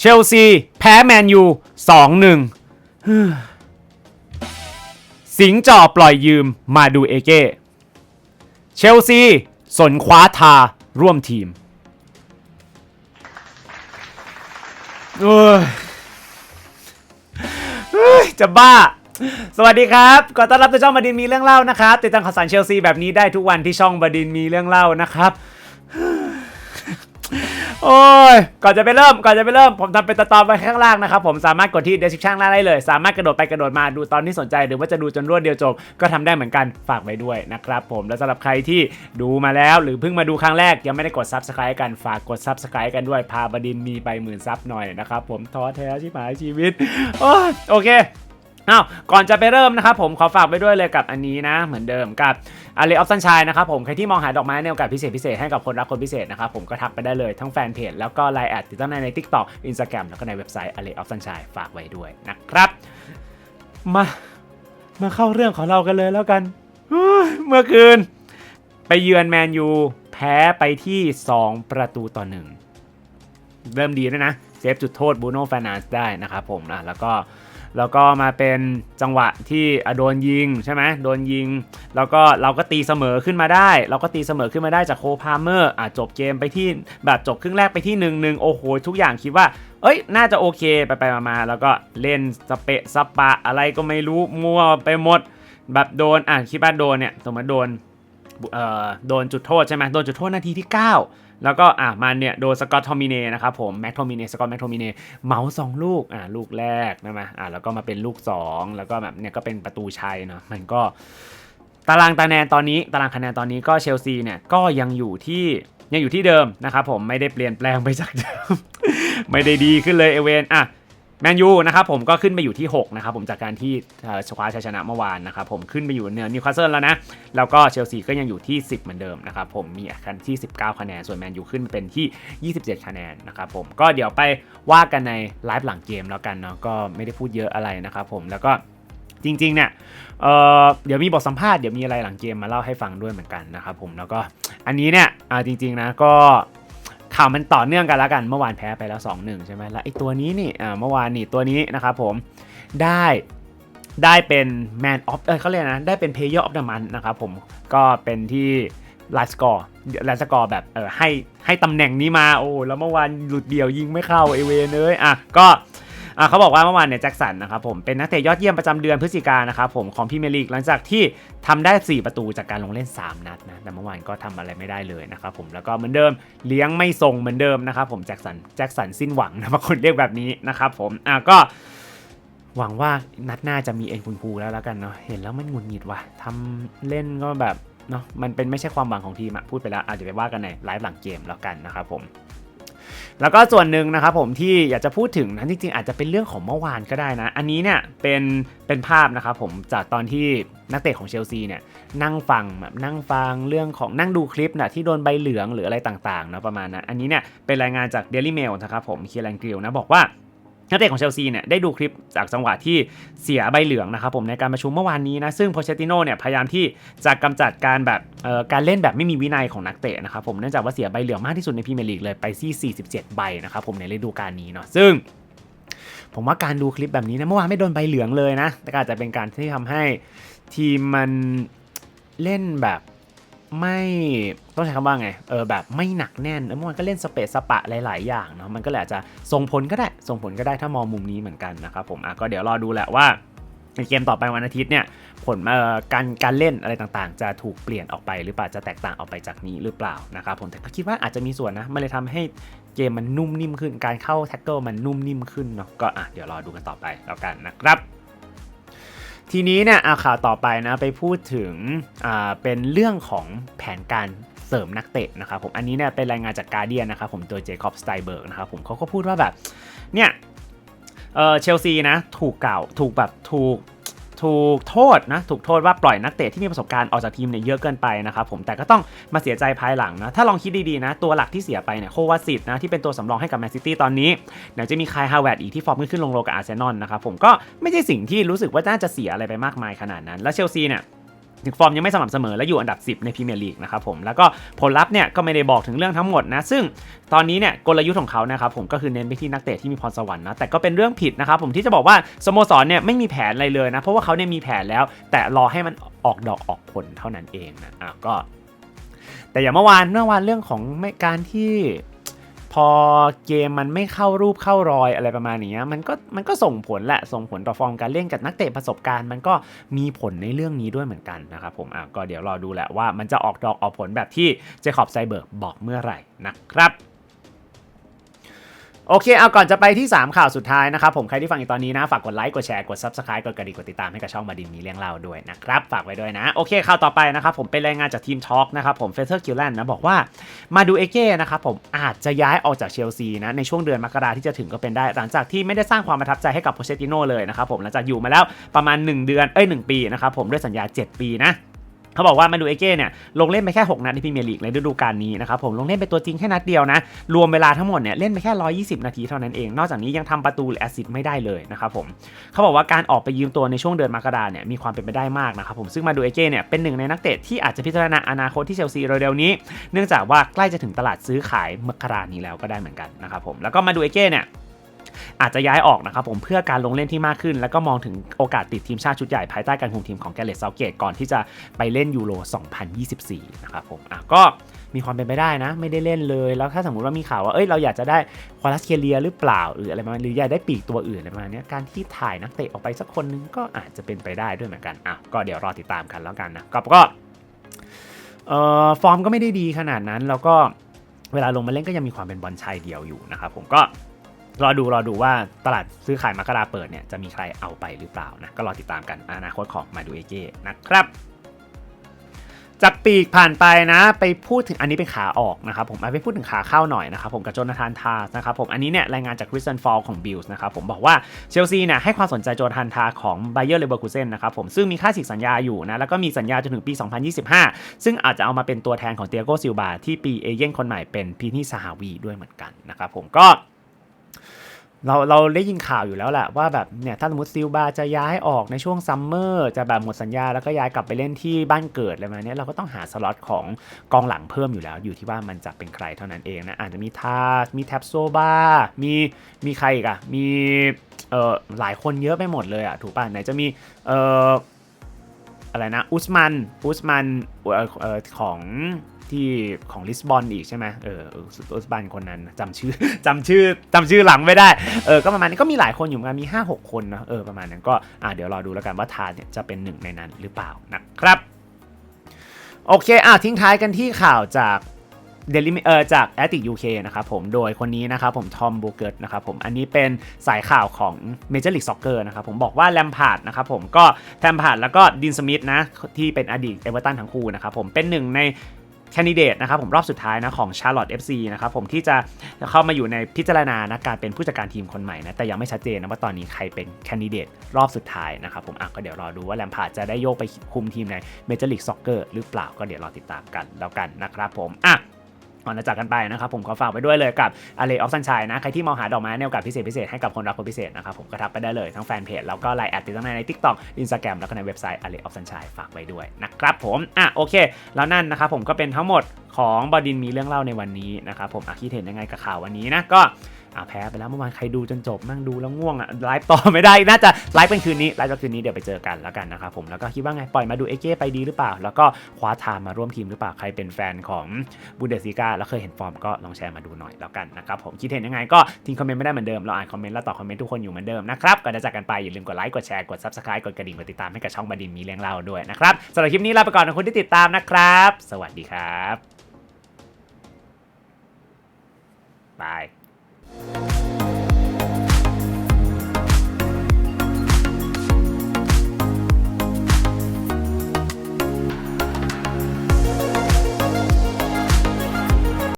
เชลซี แพ้แมนยูสองหนึ่งสิงห์จ่อปล่อยยืมมาดูเอเก้ เชลซี สนคว้าทาร่วมทีมโอ้ยจะบ้า สวัสดีครับขอต้อนรับสู่ช่องบดินมีเรื่องเล่านะครับ ติดตามข่าวสารเชลซีแบบนี้ได้ทุกวันที่ช่องบดินมีเรื่องเล่านะครับ โอ้ย ก่อนจะไปเริ่ม ก่อนจะไปเริ่ม ผมทำเป็นตอนไว้ข้างล่างนะครับ ผมสามารถกดที่ description ล่างได้เลย สามารถกระโดดไปกระโดดมาดูตอนที่สนใจ หรือว่าจะดูจนรวดเดียวจบ ก็ทำได้เหมือนกัน ฝากไว้ด้วยนะครับผม และสำหรับใครที่ดูมาแล้ว หรือเพิ่งมาดูครั้งแรก ยังไม่ได้กด subscribe กัน ฝากกด subscribe กันด้วย พาบดินมีไปหมื่นซับหน่อยนะครับผม ท้อแท้ชิบหายชีวิต โอโอเค อ้าวก่อนจะไปเริ่มนะครับผมขอฝากไปด้วยเลยกับอันนี้นะ เหมือนเดิมกับอารีออฟซันชัยนะครับผมใครที่มองหาดอกไม้ในโอกาสพิเศษพิเศษให้กับคนรักคนพิเศษนะครับผมก็ทักไปได้เลยทั้งแฟนเพจแล้วก็ไลน์แอดติดตั้งใน TikTok Instagram แล้วก็ในเว็บไซต์ a r e of Sunshine ฝากไว้ด้วยนะครับมามาเข้าเรื่องของเรากันเลยแล้วกันเมื่อคืน ไปเยือนแมนยูแพ้ไปที่ 2 ประตูต่อหนึ่งเริ่มดีแล้วนะเซฟจุดโทษบูโน่ฟ r น a น d ได้นะครับผมนะแล้วก็ แล้วก็มาเป็นจังหวะที่โดนยิงใช่ไหมโดนยิง แล้วก็เราก็ตีเสมอขึ้นมาได้ เราก็ตีเสมอขึ้นมาได้จากโคพาเมอร์อะจบเกมไปที่แบบจบครึ่งแรกไปที่1นึงหนึ่งโอ้โหทุกอย่างคิดว่าเอ้ย น่าจะโอเคไปไปมาๆแล้วก็เล่นสเปะสปะอะไรก็ไม่รู้มั่วไปหมด แบบโดนอะคิดว่าโดนเนี่ยสมมติโดนเอ่อโดนจุดโทษใช่ไหมโดนจุดโทษนาทีที่ 9 แล้วก็อะมันเนี่ยโดนสกอตทอมิเน่นะครับผมแม็กทอมิเน่สกอตแม็กทอมิเน่เมาส์สองลูกอะลูกแรกนะมาอะแล้วก็มาเป็นลูก 2 แล้วก็แบบเนี่ยก็เป็นประตูชัยเนาะมันก็ตารางคะแนนตอนนี้ตารางคะแนนตอนนี้ก็เชลซีเนี่ยก็ยังอยู่ที่ยังอยู่ที่เดิมนะครับผมไม่ได้เปลี่ยนแปลงไปจากเดิม ไม่ได้ดีขึ้นเลยเอเวนอะ แมนยูนะครับผมก็ขึ้นไปอยู่ที่ 6 นะครับผมจากการที่คว้าชัยชนะเมื่อวานนะครับผมขึ้นไปอยู่เหนือนิวคาสเซิลแล้วนะ แล้วก็เชลซีก็ยังอยู่ที่ 10 เหมือนเดิมนะครับผมมีคันที่ 19 คะแนน ส่วนแมนยูขึ้นเป็นที่ 27 คะแนนนะครับผมก็เดี๋ยวไปว่ากันในไลฟ์หลังเกมแล้วกันเนาะก็ไม่ได้พูดเยอะอะไรนะครับผมแล้วก็จริงๆเนี่ยเเดี๋ยวมีบทสัมภาษณ์เดี๋ยวมีอะไรหลังเกมมาเล่าให้ฟังด้วยเหมือนกันนะครับผมแล้วก็อันนี้เนี่ยจริงๆนะก็ ข่าวมันต่อเนื่องกันแล้วกัน เมื่อวานแพ้ไปแล้ว 2-1 ใช่ไหมแล้วไอ้ตัวนี้นี่อ่าเมื่อวานนี่ตัวนี้นะครับผมได้ได้เป็น Man of เออเขาเรียกนะ ได้เป็น Player of the Month นะครับผมก็เป็นที่ไลน์สกอร์ไลน์สกอร์แบบเออให้ให้ตำแหน่งนี้มาโอ้แล้วเมื่อวานหลุดเดี่ยวยิงไม่เข้าเอเวนเลยอะก็ อะเขาบอกว่าเมื่อวานเนี่ยแจ็คสันนะครับผมเป็นนักเตะยอดเยี่ยมประจำเดือนพฤศจิกานะครับผมของพรีเมลีกหลังจากที่ทำได้ 4 ประตูจากการลงเล่น 3 นัดนะแต่เมื่อวานก็ทำอะไรไม่ได้เลยนะครับผมแล้วก็เหมือนเดิมเลี้ยงไม่ส่งเหมือนเดิมนะครับผมแจ็คสันแจ็คสันสิ้นหวังนะบางคนเรียกแบบนี้นะครับผมอะก็หวังว่านัดหน้าจะมีเอ็นคุณครูแล้วแล้วกันเนาะเห็นแล้วมันหงุดหงิดว่ะทำเล่นก็แบบเนาะมันเป็นไม่ใช่ความหวังของทีมอะพูดไปแล้วอาจจะเดี๋ยวไปว่ากันในไลฟ์หลังเกมแล้วกันนะครับผม แล้วก็ส่วนหนึ่งนะครับผมที่อยากจะพูดถึงนะจริงๆ อาจจะเป็นเรื่องของเมื่อวานก็ได้นะ อันนี้เนี่ยเป็นเป็นภาพนะครับผมจากตอนที่นักเตะของเชลซีเนี่ยนั่งฟังแบบนั่งฟังเรื่องของนั่งดูคลิปนะที่โดนใบเหลืองหรืออะไรต่างๆนะประมาณนั้นอันนี้เนี่ยเป็นรายงานจาก Daily Mail นะครับผมเคียรันกริลนะบอกว่า นักเตะของเชลซีเนี่ยได้ดูคลิปจากจังหวะที่เสียใบเหลืองนะครับผมในการประชุมเมื่อวานนี้นะซึ่งโพเชติโน่เนี่ยพยายามที่จะกำจัดการแบบการเล่นแบบไม่มีวินัยของนักเตะนะครับผมเนื่องจากว่าเสียใบเหลืองมากที่สุดในพรีเมียร์ลีกเลยไปที่47 ใบนะครับผมในฤดูกาลนี้เนาะซึ่ง ผมว่าการดูคลิปแบบนี้นะเมื่อวานไม่โดนใบเหลืองเลยนะแต่อาจจะเป็นการที่ทำให้ทีมมันเล่นแบบ ไม่ต้องใช้คำว่าไงเออแบบไม่หนักแน่นเมื่อวานก็เล่นสเปซสปะหลาย ๆ อย่างเนาะมันก็เลยอาจจะส่งผลก็ได้ส่งผลก็ได้ถ้ามองมุมนี้เหมือนกันนะครับผมอะก็เดี๋ยวรอดูแหละว่าในเกมต่อไปวันอาทิตย์เนี่ยผลการการเล่นอะไรต่างๆ จะถูกเปลี่ยนออกไปหรือเปล่าจะแตกต่างออกไปจากนี้หรือเปล่านะครับผมแต่ก็คิดว่าอาจจะมีส่วนนะมันเลยทำให้เกมมันนุ่มนิ่มขึ้น การเข้าแท็กเกิลมันนุ่มนิ่มขึ้นเนาะก็อะเดี๋ยวรอดูกันต่อไปแล้วกันนะครับ ทีนี้เนี่ยอาข่าวต่อไปนะไปพูดถึงเป็นเรื่องของแผนการเสริมนักเตะนะครับผมอันนี้เนี่ยเป็นรายงานจากการเดียนนะครับผมโดยเจคอบสไตเบิร์กนะครับผมเขาก็พูดว่าแบบเนี่ยเออเชลซีนะถูกกล่าวถูกแบบถูก ถูกโทษนะถูกโทษว่าปล่อยนักเตะที่มีประสบการณ์ออกจากทีมเนี่ยเยอะเกินไปนะครับผมแต่ก็ต้องมาเสียใจภายหลังนะถ้าลองคิดดีๆนะตัวหลักที่เสียไปเนี่ยโควาสิตนะที่เป็นตัวสำรองให้กับแมนซิตี้ตอนนี้เดี๋ยวจะมีคายฮาวเวิร์ดอีกที่ฟอร์มขึ้นขึ้นลงลกับอาร์เซนอลนะครับผมก็ไม่ใช่สิ่งที่รู้สึกว่าน่าจะเสียอะไรไปมากมายขนาดนั้น แล้วเชลซีเนี่ย ถึงฟอร์มยังไม่สม่ำเสมอและอยู่อันดับ 10 ในพรีเมียร์ลีกนะครับผมแล้วก็ผลลัพธ์เนี่ยก็ไม่ได้บอกถึงเรื่องทั้งหมดนะ ซึ่งตอนนี้เนี่ยกลยุทธ์ของเขานะครับผมก็คือเน้นไปที่นักเตะที่มีพรสวรรค์นะแต่ก็เป็นเรื่องผิดนะครับผมที่จะบอกว่าสโมสรเนี่ยไม่มีแผนอะไรเลยนะเพราะว่าเขาเนี่ยมีแผนแล้ว แต่รอให้มันออกดอกออกผลเท่านั้นเองนะอะก็ แต่อย่างเมื่อวานเมื่อวานเรื่องของการที่ พอเกมมันไม่เข้ารูปเข้ารอยอะไรประมาณนี้มันก็มันก็ส่งผลแหละส่งผลต่อฟอร์มการเล่นกับนักเตะประสบการณ์ มันก็มีผลในเรื่องนี้ด้วยเหมือนกันนะครับผมอะก็เดี๋ยวรอดูแหละว่ามันจะออกดอกออกผลแบบที่เจคอบไซเบิร์กบอกเมื่อไหร่นะครับ โอเค เอาก่อนจะไปที่ 3 ข่าวสุดท้ายนะครับ ผมใครที่ฟังอยู่ตอนนี้นะ ฝากกดไลค์ กดแชร์ กด Subscribe กดกระดิ่งกดติดตามให้กับช่องบาดินมีเรื่องเล่าด้วยนะครับ ฝากไว้ด้วยนะ โอเค ข่าวต่อไปนะครับ ผมเป็นรายงานจากทีมทอล์กนะครับ ผมเฟเธอร์คิวแลนนะ บอกว่ามาดูเอเก้นะครับผมอาจจะย้ายออกจากเชลซีนะ ในช่วงเดือนมกราที่จะถึงก็เป็นได้ หลังจากที่ไม่ได้สร้างความประทับใจให้กับโพเชติโน่เลยนะครับผมหลังจากอยู่มาแล้วประมาณ 1 เดือนเอ้ย1ปีนะครับผมด้วยสัญญา 7 ปีนะ เขาบอกว่ามาดูเอเก้เนี่ยลงเล่นไปแค่ 6 นัดในพรีเมียร์ลีกในฤดูกาลนี้นะครับผมลงเล่นเป็นตัวจริงแค่นัดเดียวนะ รวมเวลาทั้งหมดเนี่ยเล่นไปแค่ 120 นาทีเท่านั้นเอง นอกจากนี้ยังทำประตูหรือแอสซิสต์ไม่ได้เลยนะครับผมเขาบอกว่าการออกไปยืมตัวในช่วงเดือนมกราเนี่ยมีความเป็นไปได้มากนะครับผมซึ่งมาดูเอเก้เนี่ยเป็นหนึ่งในนักเตะที่อาจจะพิจารณาอนาคตที่เชลซีเร็วๆนี้ เนื่องจากว่าใกล้จะถึงตลาดซื้อขายมกรานี้แล้วก็ได้เหมือนกันนะครับผมแล้วก็มาดูเอเก้เนี่ย อาจจะย้ายออกนะครับผมเพื่อการลงเล่นที่มากขึ้น แล้วก็มองถึงโอกาสติดทีมชาติชุดใหญ่ภายใต้การคุมทีมของแกเรตเซาเกตก่อนที่จะไปเล่นยูโร 2024 นะครับผมอะก็มีความเป็นไปได้นะ ไม่ได้เล่นเลย แล้วถ้าสมมติว่ามีข่าวว่าเอ้ยเราอยากจะได้ควาลัสเคเลียหรือเปล่าหรืออะไรประมาณหรืออยากได้ปีกตัวอื่นอะไรประมาณนี้การที่ถ่ายนักเตะออกไปสักคนนึงก็อาจจะเป็นไปได้ด้วยเหมือนกันอะก็เดี๋ยวรอติดตามกันแล้วกันนะก็ก็เอ่อฟอร์มก็ไม่ได้ดีขนาดนั้นแล้วก็เวลาลงมาเล่นก็ยังมีความเป็นบอลชายเดียวอยู่นะครับผมก็ รอดูรอดูว่าตลาดซื้อขายมกราเปิดเนี่ยจะมีใครเอาไปหรือเปล่านะก็รอติดตามกันอนาคตของมาดูเอเก้นะครับจากปีกผ่านไปนะ ไปพูดถึงอันนี้เป็นขาออกนะครับผมเอาไปพูดถึงขาเข้าหน่อยนะครับผมกับโจนาธานทาสนะครับผมอันนี้เนี่ยรายงานจากคริสตันฟอลของบิลส์นะครับผมบอกว่าเชลซีเนี่ยให้ความสนใจโจนาธานทาของไบเยอร์เลเวอร์คูเซนนะครับผมซึ่งมีค่าสิทธิสัญญาอยู่นะแล้วก็มีสัญญาจนถึงปี 2025 ซึ่งอาจจะเอามาเป็นตัวแทนของเตียโกซิลบาที่ปีเอเย่นคนใหม่เป็นพีนี่ซาฮาวีด้วยเหมือนกันนะครับผมก็ เราเราได้ยินข่าวอยู่แล้วแหละว่าแบบเนี่ยถ้าสมมติซิลบาจะย้ายออกในช่วงซัมเมอร์จะแบบหมดสัญญาแล้วก็ย้ายกลับไปเล่นที่บ้านเกิดอะไรมาเนี้ยเราก็ต้องหาสล็อตของกองหลังเพิ่มอยู่แล้ว อยู่ที่ว่ามันจะเป็นใครเท่านั้นเองนะอาจจะมีทาสมีแท็บโซบามีมีใครอีกอะมีเอ่อหลายคนเยอะไปหมดเลยอะถูกป่ะไหนจะมีเอ่อ อะไรนะอุสมันอุสมันเอ่อของที่ของลิสบอนอีกใช่ไหมเอออุสบันคนนั้นจำชื่อจำชื่อจำชื่อหลังไม่ได้ เออ ก็ประมาณนี้ก็มีหลายคนอยู่เหมือนกันมี 5 6 คนนะเออประมาณนั้นก็อ่าเดี๋ยวรอดูแล้วกันว่าทานเนี่ยจะเป็นหนึ่งในนั้นหรือเปล่านะครับ โอเคอะทิ้งท้ายกันที่ข่าวจาก เดลิเออจากแอติกยูเคนะครับผมโดยคนนี้นะครับผมทอมบูเกิร์ตนะครับผมอันนี้เป็นสายข่าวของเมเจอร์ลีกซ็อกเกอร์นะครับผมบอกว่าแลมพาร์ดนะครับผมก็แลมพาร์ดแล้วก็ดินสมิธนะที่เป็นอดีตเอเวอร์ตันทั้งคู่นะครับผมเป็นหนึ่งในแคนดิเดตนะครับผมรอบสุดท้ายนะของ Charlotte FC นะครับผมที่จะเข้ามาอยู่ในพิจารณานะการเป็นผู้จัดการทีมคนใหม่นะแต่ยังไม่ชัดเจนนะว่าตอนนี้ใครเป็นแคนดิเดตรอบสุดท้ายนะครับผมอะก็เดี๋ยวรอดูว่าแลมพาร์ดจะได้โยกไปคุมทีมในเมเจอร์ลีกซ็อกเกอร์หรือเปล่าก็เดี๋ยวรอติดตามกันแล้วกันนะครับผมอะ ก่อนจะจากกันไปนะครับผมขอฝากไปด้วยเลยกับอเลออฟซันชัยนะ ใครที่มองหาดอกไม้ในโอกาสพิเศษพิเศษให้กับคนรักคนพิเศษนะครับผมก็ทักไปได้เลยทั้งแฟนเพจแล้วก็ไลน์แอดติดตั้งในทิกต็อกอินสตาแกรมแล้วก็ในเว็บไซต์อารีออฟซันชัยฝากไว้ด้วยนะครับผมอะโอเค แล้วนั่นนะครับผมก็เป็นทั้งหมดของบอดินมีเรื่องเล่าในวันนี้นะครับผมอคิดเห็นยังไงกับข่าววันนี้นะก็ อะแพ้ไปแล้วเมื่อวานใครดูจนจบนั่งดูแล้วง่วงอะไลฟ์ต่อไม่ได้น่าจะไลฟ์เป็นคืนนี้ไลฟ์เป็คืนนี้เดี๋ยวไปเจอกันแล้วกันนะครับผมแล้วก็คิดว่าไงปล่อยมาดูเอเก้ไปดีหรือเปล่า แล้วก็คว้าไทม์มาร่วมทีมหรือเปล่าใครเป็นแฟนของบูเดสซิก้าแล้วเคยเห็นฟอร์มก็ลองแชร์มาดูหน่อยแล้วกันนะครับผมคิดเห็นยังไงก็ทิ้งคอมเมนต์ไม่ได้เหมือนเดิมเราอ่านคอมเมนต์แล้วตอบคอมเมนต์ทุกคนอยู่เหมือนเดิมนะครับก่อนจะจากกันไปอย่าลืมกดไลค์กดแชร์กด subscribe กดกระดิ่งกดติดตามให้กับช่องบดินมีเรื่องเล่าด้วยนะครับสำหรับคลิปนี้ลาไปก่อนขอบคุณที่ติดตามนะครับ สวัสดีครับบ Thank you